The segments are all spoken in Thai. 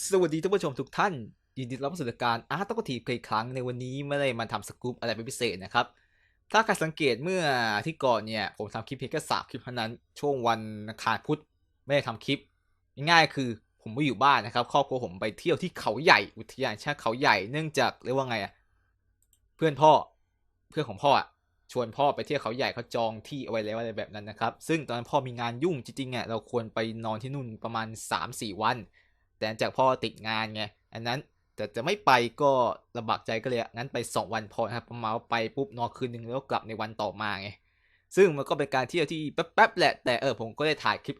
สวัสดีท่านผู้ชมทุกท่าน ยินดีรับสู่รายการอาร์ตตกทีอีกครั้งในวันนี้ไม่ได้มาทำสกู๊ปอะไรเป็นพิเศษนะครับ ถ้าใครสังเกตเมื่อที่ก่อนเนี่ย ผมทำคลิปเพียงแค่สามคลิปเท่านั้น ช่วงวันอังคารพุธไม่ได้ทำคลิป ง่ายๆคือผมไม่อยู่บ้านนะครับ ครอบครัวผมไปเที่ยวที่เขาใหญ่อุทยานชาติเขาใหญ่เนื่องจากเรียกว่าไงอะเพื่อนพ่อเพื่อนของพ่ออะชวนพ่อไปเที่ยวเขาใหญ่เขาจองที่เอาไว้แล้วอะไรแบบนั้นนะครับ ซึ่งตอนนั้นพ่อมีงานยุ่งจริงๆอะเราควรไปนอนที่นู่นประมาณ 3-4 วัน แต่จากพ่อติดงานไงอันนั้นแต่จะไม่ไปก็ลำบากใจก็เลยงั้นไป 2 วันพอครับประมาณไปปุ๊บนอนคืนนึงแล้วกลับในวันต่อมาไงซึ่งมันก็เป็นการเที่ยวที่แป๊บๆแหละแต่เออผมก็ได้ถ่ายคลิป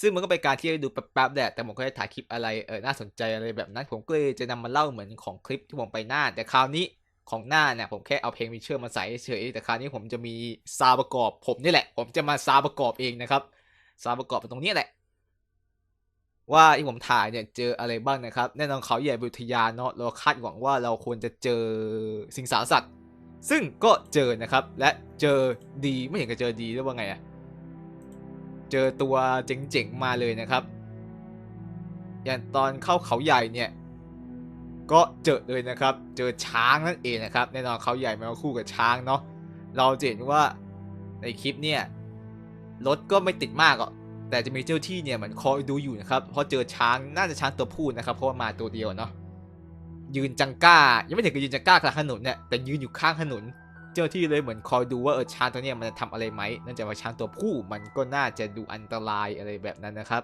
ซึ่งมันก็เป็นการเที่ยวที่ดูแป๊บๆแหละแต่ผมก็ได้ถ่ายคลิปอะไรเออน่าสนใจอะไรแบบนั้น ผมก็เลยจะนำมาเล่าเหมือนของคลิปที่ผมไปหน้า แต่คราวนี้ของหน้าเนี่ยผมแค่เอาเพลงวิเชอร์มาใส่เฉยแต่คราวนี้ผมจะมีซาวประกอบ ผมนี่แหละ ผมจะมาซาวประกอบเองนะครับซาวประกอบตรงนี้แหละ ว่าที่ผมถ่ายเนี่ยเจออะไรบ้างนะครับแน่นอนเขาใหญ่บุทยานเนาะเราคาดหวังว่าเราควรจะเจอสิงสารสัตว์ซึ่งก็เจอนะครับและเจอดีไม่เห็นจะเจอดีหรือว่าไงอะเจอตัวเจ๋งๆมาเลยนะครับ อย่างตอนเข้าเขาใหญ่เนี่ยก็เจอเลยนะครับ เจอช้างนั่นเองนะครับแน่นอนเขาใหญ่มาคู่กับช้างเนาะเราเห็นว่าในคลิปเนี่ยรถก็ไม่ติดมากหรอก แต่จะมีเจ้าที่เนี่ยเหมือนคอยดูอยู่นะครับเพราะเจอช้างน่าจะช้างตัวผู้นะครับ เพราะว่ามาตัวเดียวเนาะยืนจังก้า ยังไม่ถึงกับยืนจังก้ากลางถนนเนี่ยแต่ยืนอยู่ข้างถนน เจ้าที่เลยเหมือนคอยดูว่าเออช้างตัวเนี้ยมันจะทำอะไรไหมเนื่องจากว่าช้างตัวผู้มันก็น่าจะดูอันตรายอะไรแบบนั้นนะครับ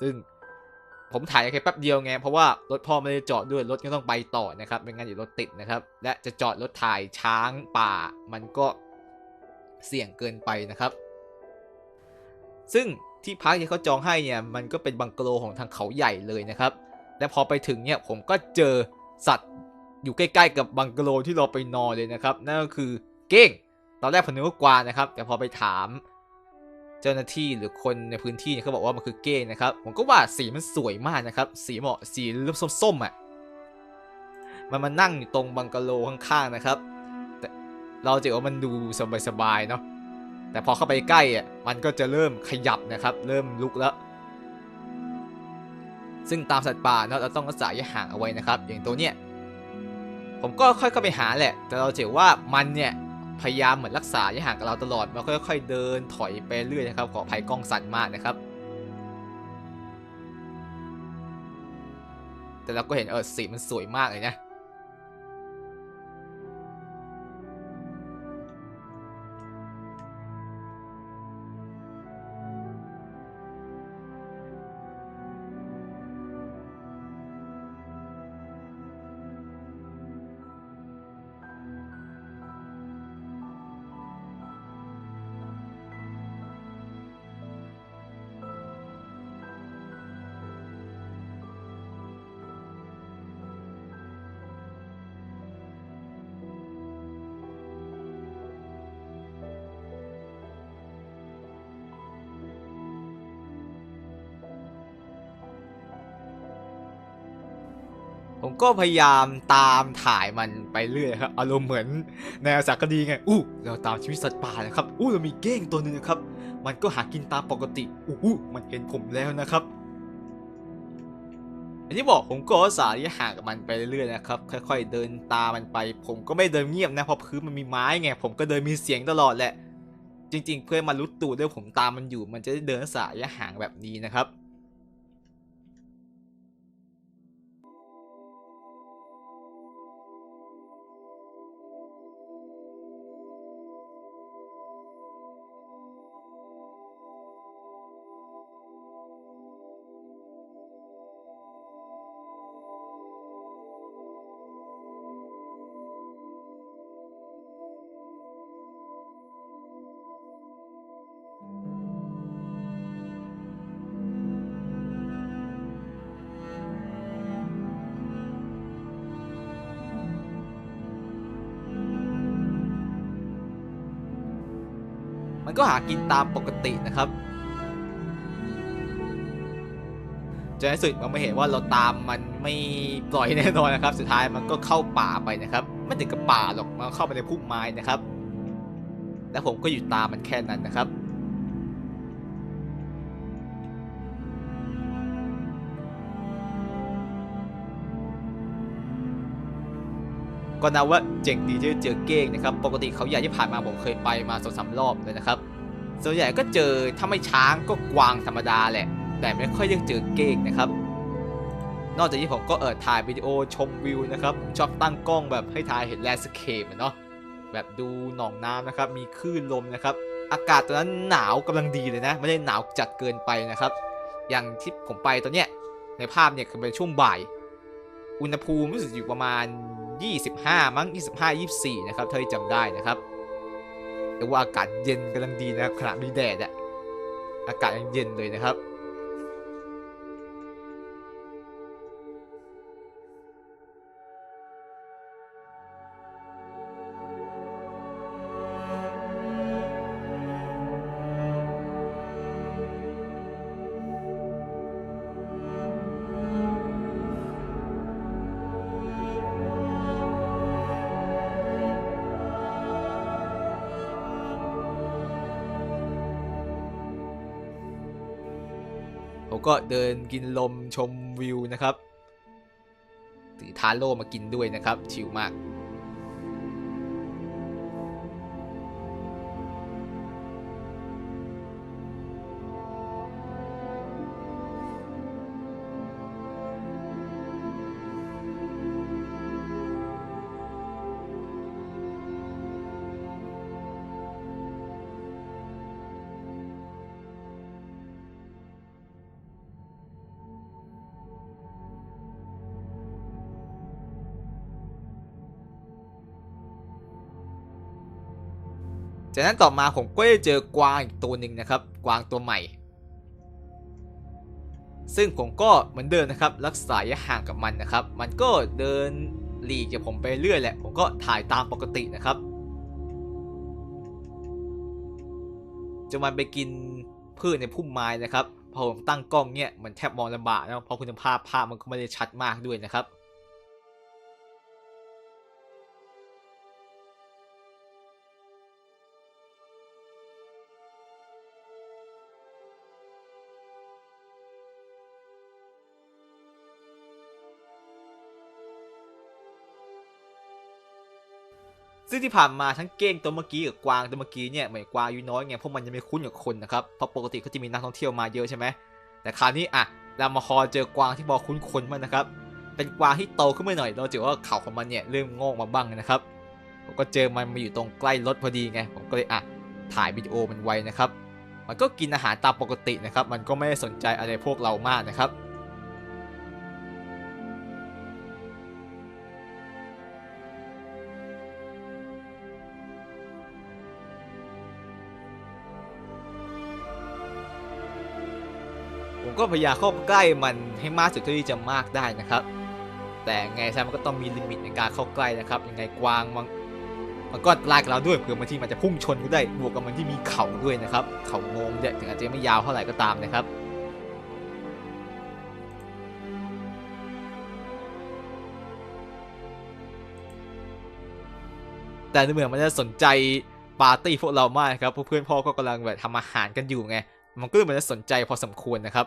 ซึ่งผมถ่ายแค่แป๊บเดียวไงเพราะว่ารถพ่อไม่ได้จอดด้วยรถก็ต้องไปต่อนะครับไม่งั้นเดี๋ยวรถติดนะครับ และจะจอดรถถ่ายช้างป่า มันก็เสี่ยงเกินไปนะครับ ซึ่ง ที่พักที่เขาจองให้เนี่ยมันก็เป็นบังกะโลของทางเขาใหญ่เลยนะครับ และพอไปถึงเนี่ยผมก็เจอสัตว์อยู่ใกล้ๆ กับบังกะโลที่เราไปนอนเลยนะครับ นั่นก็คือเก้ง ตอนแรกผมนึกว่ากวางนะครับ แต่พอไปถาม เจ้าหน้าที่หรือคนในพื้นที่เนี่ยเขาบอกว่ามันคือเก้งนะครับ ผมก็ว่าสีมันสวยมากนะครับ สีเหมาะสีเริ่มส้มๆอะมันมานั่งอยู่ตรงบังกะโลข้างๆนะครับ แต่เราจะเห็นว่ามันดูสบายๆเนาะ แต่พอเข้าไปใกล้อะมันก็จะเริ่มขยับนะครับ เริ่มลุกแล้ว ซึ่งตามสัตว์ป่าเนาะเราต้องรักษาระยะห่างเอาไว้นะครับ อย่างตัวเนี้ยผมก็ค่อยเข้าไปหาแหละ แต่เราเจอว่ามันเนี่ยพยายามเหมือนรักษาระยะห่างกับเราตลอดมันค่อย ๆ เดินถอยไปเรื่อยนะครับขออภัยกล้องสั่นมากนะครับแต่เราก็เห็นเออสีมันสวยมากเลยนะ ผมก็พยายามตามถ่ายมันไปเรื่อยครับอารมณ์เหมือนแนวสารคดีไงอู้เราตามชีวิตสัตว์ป่านะครับอู้เรามีเก้งตัวหนึ่งนะครับ มันก็หากินตามปกติอู้มันเห็นผมแล้วนะครับอันนี้บอกผมก็สายห่างกับมันไปเรื่อยๆนะครับค่อย ๆ เดินตามมันไป ผมก็ไม่เดินเงียบนะเพราะพื้นมันมีไม้ไงผมก็เดินมีเสียงตลอดแหละ จริง ๆ เพื่อมารู้ตัวด้วยผมตามมันอยู่ มันจะได้เดินสายห่างแบบนี้นะครับ มันก็หากินตามปกตินะครับจนในสุดมันไม่เห็นว่าเราตามมันไม่ปล่อยแน่นอนนะครับ สุดท้ายมันก็เข้าป่าไปนะครับ ไม่ถึงกับป่าหรอกมันเข้าไปในพุ่มไม้นะครับ แล้วผมก็อยู่ตามมันแค่นั้นนะครับ ก็นับว่าเจ๋งดีที่เจอเก้งนะครับ ปกติเขาใหญ่ที่ผ่านมาผมเคยไปมาสองสามรอบเลยนะครับ ส่วนใหญ่ก็เจอถ้าไม่ช้างก็กวางธรรมดาแหละ แต่ไม่ค่อยได้เจอเก้งนะครับ นอกจากนี้ผมก็เออถ่ายวิดีโอชมวิวนะครับชอบตั้งกล้องแบบให้ถ่ายเห็นแลนด์สเคปเนาะแบบดูหนองน้ำนะครับ มีคลื่นลมนะครับ อากาศตอนนั้นหนาวกำลังดีเลยนะ ไม่ได้หนาวจัดเกินไปนะครับ อย่างที่ผมไปตอนเนี้ยในภาพเนี่ยคือเป็นช่วงบ่าย อุณหภูมิรู้สึกอยู่ประมาณ 25 มั้ง 25 24 นะครับ เท่าที่จำได้นะครับ แต่ว่าอากาศเย็นกำลังดีนะครับขณะมีแดดอะอากาศยังเย็นเลยนะครับ ผมก็เดินกินลมชมวิวนะครับถือทาโร่มากินด้วยนะครับ ชิลมาก จากนั้นต่อมาผมก็ได้เจอกวางอีกตัวหนึ่งนะครับ กวางตัวใหม่ ซึ่งผมก็เหมือนเดิมนะครับ รักษาระยะห่างกับมันนะครับ มันก็เดินหลีกจากผมไปเรื่อยแหละ ผมก็ถ่ายตามปกตินะครับจนมันไปกินพืชในพุ่มไม้นะครับพอผมตั้งกล้องเนี่ยมันแทบมองลำบากนะเพราะคุณภาพภาพมันก็ไม่ได้ชัดมากด้วยนะครับ ซึ่งที่ผ่านมาทั้งเก้งตัวเมื่อกี้กับกวางตัวเมื่อกี้เนี่ยเหมือนกวางอายุน้อยไงเพราะมันยังไม่คุ้นกับคนนะครับเพราะปกติเขาจะมีนักท่องเที่ยวมาเยอะใช่ไหมแต่คราวนี้อะเรามาคอเจอกวางที่พอคุ้นคนมากนะครับ เป็นกวางที่โตขึ้นมาหน่อยเราเจอว่าเขาของมันเนี่ยเริ่มงอกมาบ้างนะครับผมก็เจอมันมาอยู่ตรงใกล้รถพอดีไงผมก็เลยอะถ่ายวิดีโอมันไว้นะครับ มันก็กินอาหารตามปกตินะครับ มันก็ไม่ได้สนใจอะไรพวกเรามากนะครับ ก็พยายามเข้าใกล้มันให้มากสุดเท่าที่จะมากได้นะครับ แต่ไงใช่มันก็ต้องมีลิมิตในการเข้าใกล้นะครับยังไงกวางมันมันก็ลากเราด้วยเผื่อบางทีมันจะพุ่งชนก็ได้บวกกับมันที่มีเข่าด้วยนะครับเข่างงเนี่ยถึงอาจจะไม่ยาวเท่าไหร่ก็ตามนะครับแต่ในเมื่อมันจะสนใจปาร์ตี้พวกเรามากครับเพราะเพื่อนพ่อก็กำลังแบบทำอาหารกันอยู่ไง มันก็เลยมันจะสนใจพอสมควรนะครับ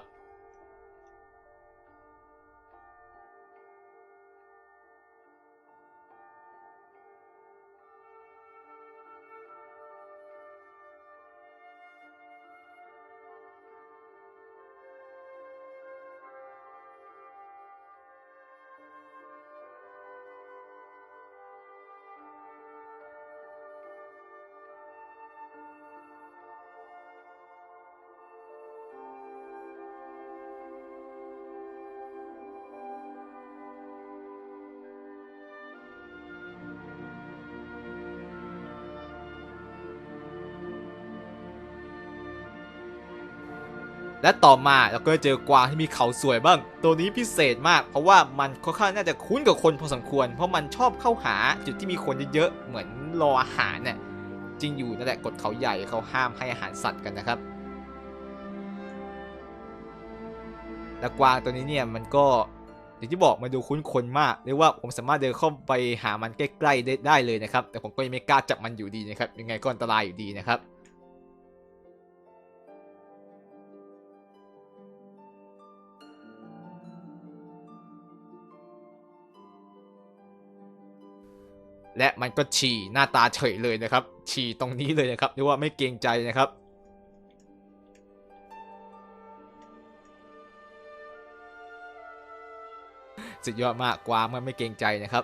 และต่อมาเราก็เจอกวางที่มีเขาสวยบ้าง ตัวนี้พิเศษมาก เพราะว่ามันค่อนข้างน่าจะคุ้นกับคนพอสมควร เพราะมันชอบเข้าหาจุดที่มีคนเยอะๆเหมือนรออาหารเนี่ยจริงอยู่นั่นแหละกฎเขาใหญ่เขาห้ามให้อาหารสัตว์กันนะครับและกวางตัวนี้เนี่ยมันก็อย่างที่บอกมันดูคุ้นคนมากเรียกว่าผมสามารถเดินเข้าไปหามันใกล้ๆได้ได้เลยนะครับ แต่ผมก็ยังไม่กล้าจับมันอยู่ดีนะครับยังไงก็อันตรายอยู่ดีนะครับ และมันก็ฉี่หน้าตาเฉยเลยนะครับ ฉี่ตรงนี้เลยนะครับเรียกว่าไม่เกรงใจนะครับสุดยอดมากกวางมันไม่เกรงใจนะครับ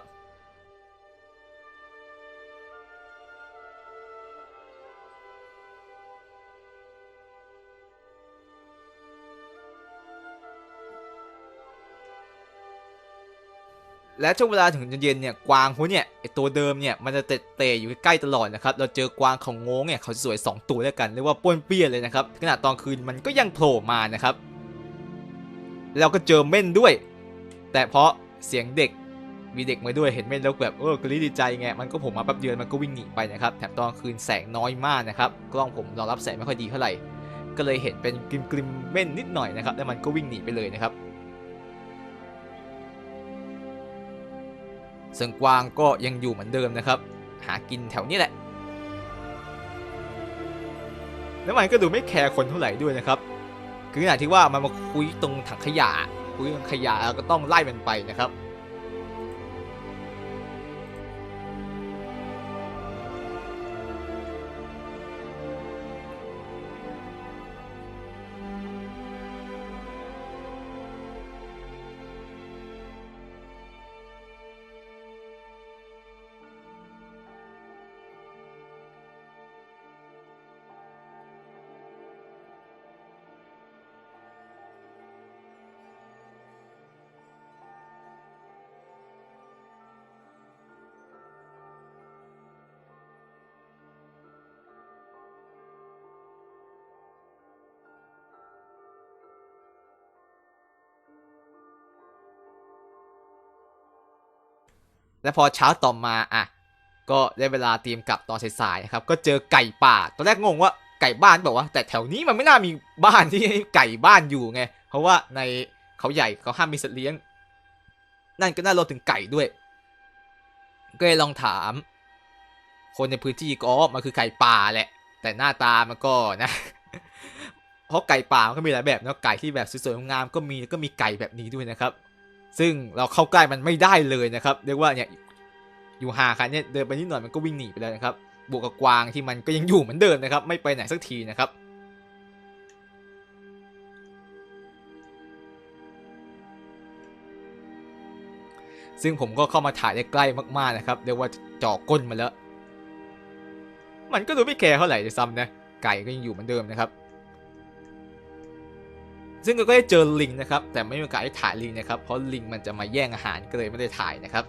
และช่วงเวลาถึงเย็นเนี่ยกวางพวเนี่ยไอตัวเดิมเนี่ยมันจะเตะอยู่ใกล้ตลอดนะครับเราเจอกวางของงงเนี่ยเขาสวย 2 ตัวด้วยกันเรียกว่าป้วนเปี้ยนเลยนะครับขณะตอนคืนมันก็ยังโผล่มานะครับแล้วก็เจอเม่นด้วย แต่เพราะเสียงเด็กมีเด็กมาด้วยเห็นเม่นแล้วแบบเออกรี๊ดดีใจไงมันก็ผมมาแป๊บเดียวมันก็วิ่งหนีไปนะครับแถมตอนคืนแสงน้อยมากนะครับกล้องผมรองรับแสงไม่ค่อยดีเท่าไหร่ก็เลยเห็นเป็นกริมกริมๆเม่นนิดหน่อยนะครับแล้วมันก็วิ่งหนีไปเลยนะครับ ซึ่งกวางก็ยังอยู่เหมือนเดิมนะครับ หากินแถวนี้แหละแล้วมันก็ดูไม่แคร์คนเท่าไหร่ด้วยนะครับ คือขนาดที่ว่ามันมาคุยตรงถังขยะ คุยตรงขยะก็ต้องไล่มันไปนะครับ และพอเช้าต่อมาอะก็ได้เวลาเตรียมกลับตอนสายๆนะครับก็เจอไก่ป่า ตอนแรกงงว่าไก่บ้านบอกว่าแต่แถวนี้มันไม่น่ามีบ้านที่ไก่บ้านอยู่ไง เพราะว่าในเขาใหญ่เขาห้ามมีสัตว์เลี้ยง นั่นก็น่ารวมถึงไก่ด้วย ก็เลยลองถาม คนในพื้นที่ก็มันคือไก่ป่าแหละ แต่หน้าตามันก็นะเพราะไก่ป่ามันก็มีหลายแบบเนอะไก่ที่แบบสวยๆงามก็มีแล้วก็มีไก่แบบนี้ด้วยนะครับ ซึ่งเราเข้าใกล้มันไม่ได้เลยนะครับเรียกว่าเนี่ยอยู่ห่างกันเนี่ยเดินไปนิดหน่อยมันก็วิ่งหนีไปแล้วนะครับบวกกับกวางที่มันก็ยังอยู่เหมือนเดิมนะครับ ไม่ไปไหนสักทีนะครับซึ่งผมก็เข้ามาถ่ายได้ใกล้มากๆนะครับเรียกว่าจ่อก้นมาแล้ว มันก็ดูไม่แคร์เท่าไหร่จะซ้ำนะ ไก่ก็ยังอยู่เหมือนเดิมนะครับ ซึ่งก็ได้เจอลิงนะครับแต่ไม่มีโอกาสได้ถ่ายลิงนะครับเพราะลิงมันจะมาแย่งอาหารก็เลยไม่ได้ถ่ายนะครับ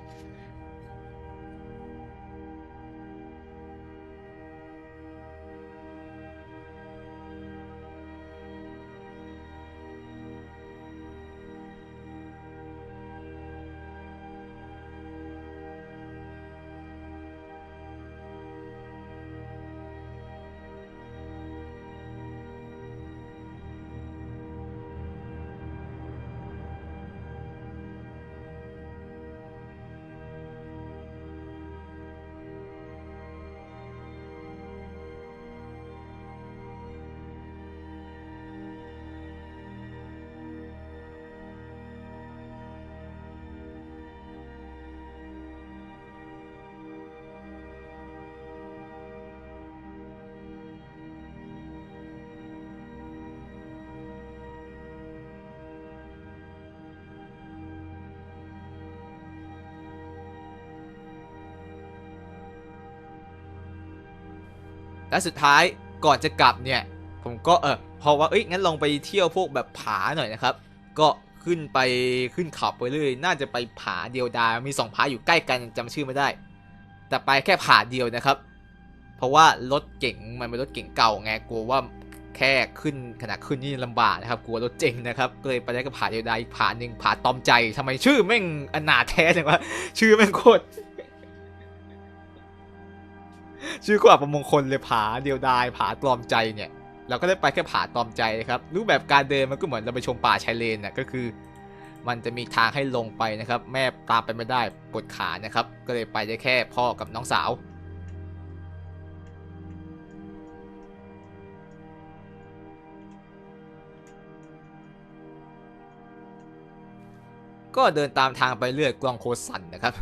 และสุดท้ายก่อนจะกลับเนี่ย ผมก็เออพอว่าเอ้ยงั้นลองไปเที่ยวพวกแบบผาหน่อยนะครับ ก็ขึ้นไปขึ้นเขาไปเรื่อยน่าจะไปผาเดียวดายมีสองผาอยู่ใกล้กันจำชื่อไม่ได้ แต่ไปแค่ผาเดียวนะครับ เพราะว่ารถเก่งมันเป็นรถเก่งเก่าไงกลัวว่าแค่ขึ้นขนาดขึ้นนี่ลำบากนะครับ กลัวรถเจ๊งนะครับก็เลยไปได้กับผาเดียวดายอีกผาหนึ่งผาตอมใจทำไมชื่อแม่งอนาแท้จังวะชื่อแม่งโคตร ชื่อก็อับมงคลเลยผาเดียวดายผาตรอมใจเนี่ย เราก็ได้ไปแค่ผาตรอมใจครับ รูปแบบการเดินมันก็เหมือนเราไปชมป่าชายเลนน่ะก็คือ มันจะมีทางให้ลงไปนะครับ แม่ตามไปไม่ได้ปวดขานะครับ ก็เลยไปได้แค่พ่อกับน้องสาวก็เดินตามทางไปเรื่อยกลองโคสันนะครับ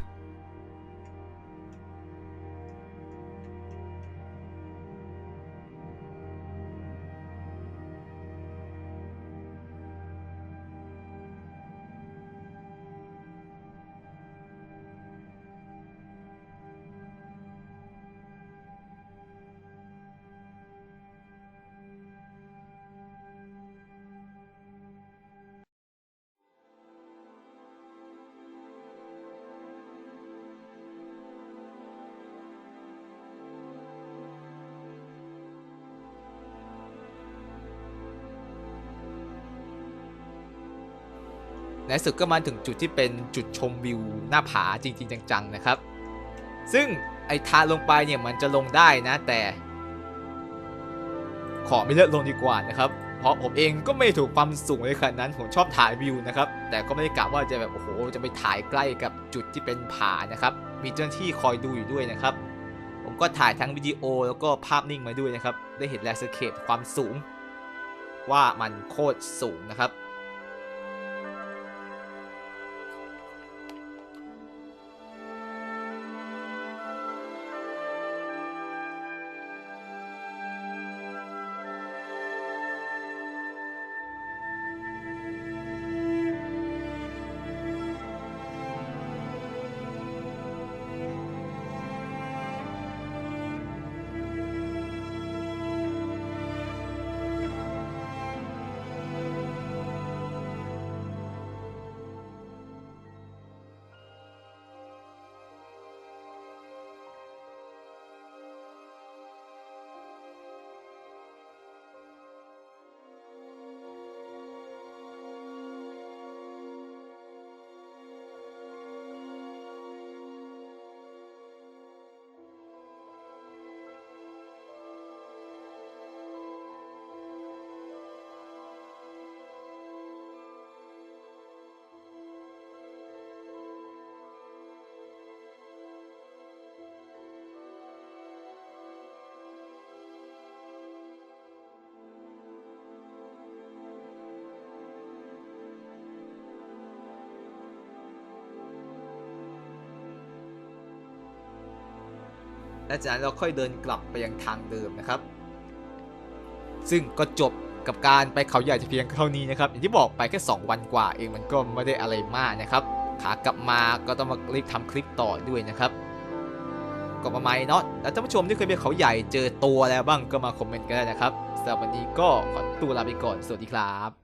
ในสุดก็มาถึงจุดที่เป็นจุดชมวิวหน้าผาจริง ๆ จังๆนะครับ ซึ่งไอ้ทางลงไปเนี่ยมันจะลงได้นะแต่ ขอไม่เลือกลงดีกว่านะครับ เพราะผมเองก็ไม่ถูกความสูงเลยขนาดนั้นผมชอบถ่ายวิวนะครับ แต่ก็ไม่ได้กะว่าจะแบบโอ้โหจะไปถ่ายใกล้กับจุดที่เป็นผานะครับ มีเจ้าหน้าที่คอยดูอยู่ด้วยนะครับ ผมก็ถ่ายทั้งวิดีโอแล้วก็ภาพนิ่งมาด้วยนะครับ ได้เห็นแลสเคปความสูง ว่ามันโคตรสูงนะครับ และจากนั้นเราค่อยเดินกลับไปยังทางเดิมนะครับ ซึ่งก็จบกับการไปเขาใหญ่เพียงเท่านี้นะครับ อย่างที่บอกไปแค่ 2 วันกว่าเองมันก็ไม่ได้อะไรมากนะครับ ขากลับมาก็ต้องมารีบทำคลิปต่อด้วยนะครับก็ประมาณนี้เนาะแล้วท่านผู้ชมที่เคยไปเขาใหญ่เจอตัวแล้วบ้างก็มาคอมเมนต์กันได้นะครับสำหรับวันนี้ก็ขอตัวลาไปก่อน สวัสดีครับ